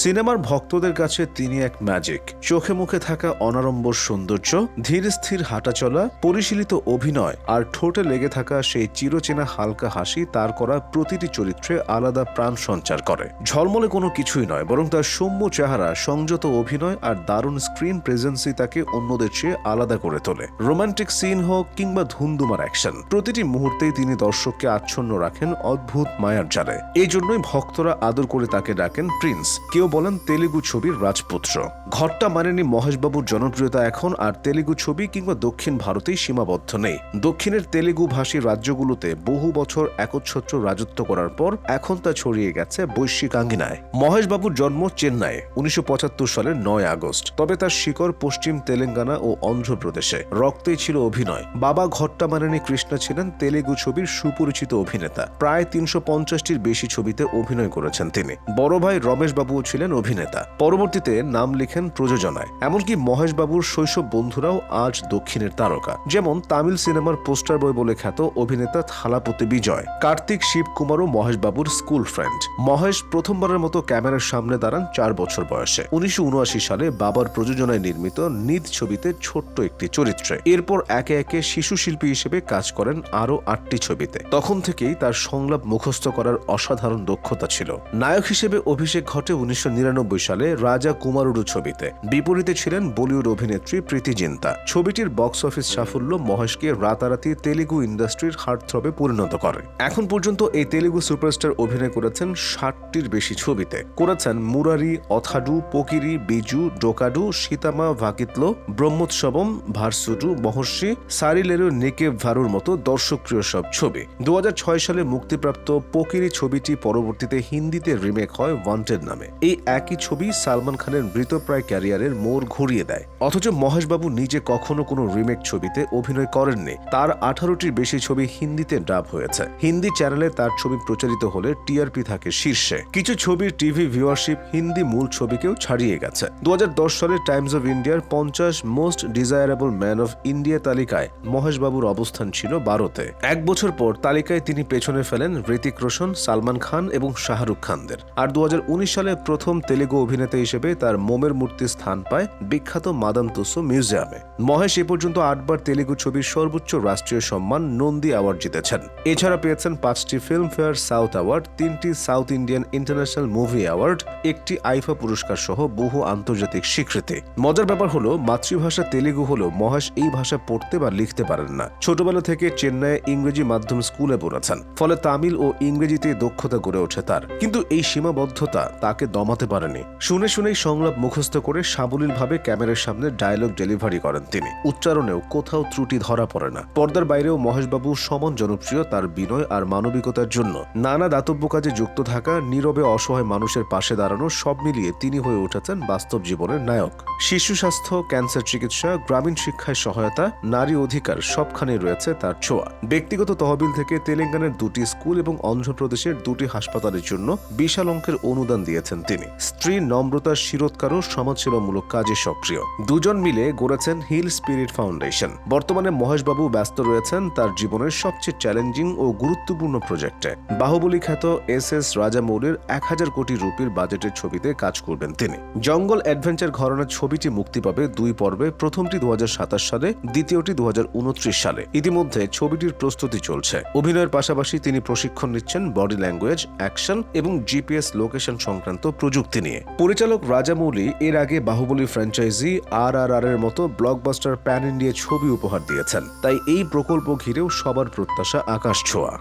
সিনেমার ভক্তদের কাছে তিনি এক ম্যাজিক। চোখে মুখে থাকা অনাড়ম্বর সৌন্দর্য, ধীর স্থির হাঁটাচলা পরিশীলিত অভিনয় আর ঠোঁটে লেগে থাকা সেই চিরচেনা হালকা হাসি তার করা প্রতিটি চরিত্রে আলাদা প্রাণ সঞ্চার করে। ঝলমলে কোনো কিছুই নয়, বরং তার সৌম্য চেহারা, সংযত অভিনয় আর দারুণ স্ক্রিন প্রেজেন্সই তাকে অন্যদের চেয়ে আলাদা করে তোলে। রোমান্টিক সিন হোক কিংবা ধুমধুমার অ্যাকশন, প্রতিটি মুহূর্তেই তিনি দর্শককে আচ্ছন্ন রাখেন অদ্ভুত মায়ার জালে। এই জন্যই ভক্তরা আদর করে তাকে ডাকেন প্রিন্স। কেউ বলেন, তেলেগু ছবির রাজপুত্র। ঘরটা মানেনি মহেশবাবুর জনপ্রিয়তা এখন, আর তেলেগু ছবি কিংবা দক্ষিণ ভারতেই সীমাবদ্ধ নেই। দক্ষিণের তেলেগু ভাষী রাজ্যগুলোতে বহু বছর একচ্ছত্র রাজত্ব করার পর এখন তা ছড়িয়ে গেছে বৈশ্বিক আঙ্গিনায়। মহেশবাবুর জন্ম চেন্নাইয়ে, উনিশশো সালের নয় আগস্ট। তবে তার শিকড় পশ্চিম তেলেঙ্গানা ও অন্ধ্রপ্রদেশে। রক্তেই ছিল অভিনয়। বাবা ঘট্টা মানানি কৃষ্ণা ছিলেন, তেলেগু ছবির সুপরিচিত অভিনেতা। প্রায় তিনশো পঞ্চাশটির বেশি ছবিতে অভিনয় করেছেন তিনি। বড় ভাই রমেশ বাবুও ছিলেন অভিনেতা। পরবর্তীতে নাম লিখেন প্রযোজনায়। এমনকি মহেশ বাবুর শৈশব বন্ধুরাও আজ দক্ষিণের তারকা। যেমন তামিল সিনেমার পোস্টার বয় বলে খ্যাত অভিনেতা থালাপতি বিজয়। কার্তিক শিবকুমারও মহেশ বাবুর স্কুল ফ্রেন্ড। মহেশ প্রথমবারের মতো ক্যামেরার সামনে দাঁড়ান চার বছর বয়সে। উনিশশো উনআশি সালে বাবার প্রযোজনায় নির্মিত নিদ ছবিতে ছোট্ট একটি চরিত্রে। এরপর একে একে শিশু শিল্পী হিসেবে কাজ করেন আরও আটটি ছবিতে। তখন থেকেই তার সংলাপ মুখস্থ করার অসাধারণ দক্ষতা ছিল। নায়ক হিসেবে অভিষেক ঘটে উনিশশো সালে রাজা কুমারুডু ছবিতে বিপরীতে ছিলেন বলিউড অভিনেত্রী প্রীতি জিন্তা। ছবিটির বক্স অফিস সাফল্য মহেশকে রাতারাতি তেলেগু ইন্ডাস্ট্রির হার্টথ্রবে পরিণত করে। এখন পর্যন্ত এই তেলেগু সুপারস্টার অভিনয় করেছেন ষাটটির বেশি ছবিতে। করেছেন মুরারি, অথাডু, পকিরি, বিজু, ডোকাডু, সীতামা, ভাকিতলো, ব্রহ্মোৎসবম, ভারসুডু, মহর্ষি, সারিলেরু নিকে ভারুর মতো দর্শকপ্রিয় সব ছবি। দু হাজার ছয় সালে মুক্তিপ্রাপ্ত পকিরি ছবিটি পরবর্তীতে হিন্দিতে রিমেক হয় ওয়ান্টেড নামে। এই একই ছবি সালমান খানের মৃতপ্রায় ক্যারিয়ারের মোড় ঘুরিয়ে দেয়। অথচ মহেশবাবু নিজে কখনো কোনো রিমেক ছবিতে অভিনয় করেননি। তার আঠারোটির বেশি ছবি হিন্দিতে ডাব হয়েছে। হিন্দি চ্যানেলে তার ছবি প্রচারিত হলে টিআরপি থাকে শীর্ষে। কিছু ছবির টিভি ভিউয়ারশিপ হিন্দি মূল ছবিকেও ছাড়িয়ে গেছে। দু হাজার দশ সালে টাইমস অফ ইন্ডিয়ার পঞ্চাশ most desirable man of India তালিকায় মহেশবাবুর অবস্থান ছিল বারোতে। এক বছর পর তালিকায় তিনি পেছনে ফেলেন হৃতিক রোশন, সালমান খান এবং শাহরুখ খানদের। আর দু হাজার উনিশ সালে প্রথম তেলেগু অভিনেতা হিসেবে তার মোমের মূর্তি স্থান পায় বিখ্যাত মাদাম তুসো মিউজিয়ামে। মহেশ এ পর্যন্ত আটবার তেলেগু ছবির সর্বোচ্চ রাষ্ট্রীয় সম্মান নন্দী অ্যাওয়ার্ড জিতেছেন। এছাড়া পেয়েছেন পাঁচটি ফিল্মফেয়ার সাউথ অ্যাওয়ার্ড তিনটি South Indian International Movie Award একটি আইফা পুরস্কার সহ বহু আন্তর্জাতিক স্বীকৃতি। মজার ব্যাপার হলো, মাতৃভাষা তেলেগু হলো মহেশ এই ভাষা পড়তে বা লিখতে পারেন না। ছোটবেলা থেকে চেন্নাইয়ে ইংরেজি মাধ্যম স্কুলে পড়েছেন ফলে তামিল ও ইংরেজিতে দক্ষতা গড়ে ওঠে তার। কিন্তু এই সীমাবদ্ধতা তাকে দমাতে পারেনি। শুনে শুনেই সংলাপ মুখস্থ করে সাবলীলভাবে ক্যামেরার সামনে ডায়লগ ডেলিভারি করেন তিনি। উচ্চারণেও কোথাও ত্রুটি ধরা পড়ে না। পর্দার বাইরেও মহেশবাবু সমান জনপ্রিয় তার বিনয় আর মানবিকতার জন্য। নানা দাতব্য কাজে যুক্ত থাকা, নীরবে অসহায় মানুষের পাশে দাঁড়ানো সব মিলিয়ে তিনি হয়ে উঠেছেন বাস্তব জীবনের নায়ক। শিশু স্বাস্থ্য, ক্যান্সার চিকিৎসা, গ্রামীণ শিক্ষায় সহায়তা, নারী অধিকার সবখানে রয়েছে তার ছোঁয়া। ব্যক্তিগত তহবিল থেকে তেলেঙ্গানার দুটি স্কুল এবং অন্ধ্রপ্রদেশের দুটি হাসপাতালের জন্য বিশাল অঙ্কের অনুদান দিয়েছেন তিনি। স্ত্রী নম্রতার শিরোৎকারও সমাজসেবামূলক কাজে সক্রিয়। দুজন মিলে গড়েছেন হিল স্পিরিট ফাউন্ডেশন। বর্তমানে মহেশবাবু ব্যস্ত রয়েছেন তার জীবনের সবচেয়ে চ্যালেঞ্জিং ও গুরুত্বপূর্ণ প্রজেক্টে। বাহুবলী খ্যাত এস এস রাজামৌলির এক হাজার কোটি রুপির বাজেটের ছবিতে কাজ করবেন তিনি। জঙ্গল অ্যাডভেঞ্চার ঘরানার ছবিটি মুক্তি পাবে দুই পর্বে। প্রথমটি দু হাজার সাতাশ সালে, দ্বিতীয়টি দুহাজার উনত্রিশ সালে। ইতিমধ্যে ছবিটির প্রস্তুতি চলছে। অভিনয়ের পাশাপাশি তিনি প্রশিক্ষণ নিচ্ছেন বডি ল্যাঙ্গুয়েজ, অ্যাকশন এবং জিপিএস লোকেশন সংক্রান্ত প্রযুক্তি নিয়ে। পরিচালক রাজামৌলি এর আগে বাহুবলী ফ্র্যাঞ্চাইজি আর আর আর এর মতো ব্লকবাস্টার প্যান ইন্ডিয়া ছবি উপহার দিয়েছেন। তাই এই প্রকল্প ঘিরেও সবার প্রত্যাশা আকাশ ছোঁয়া।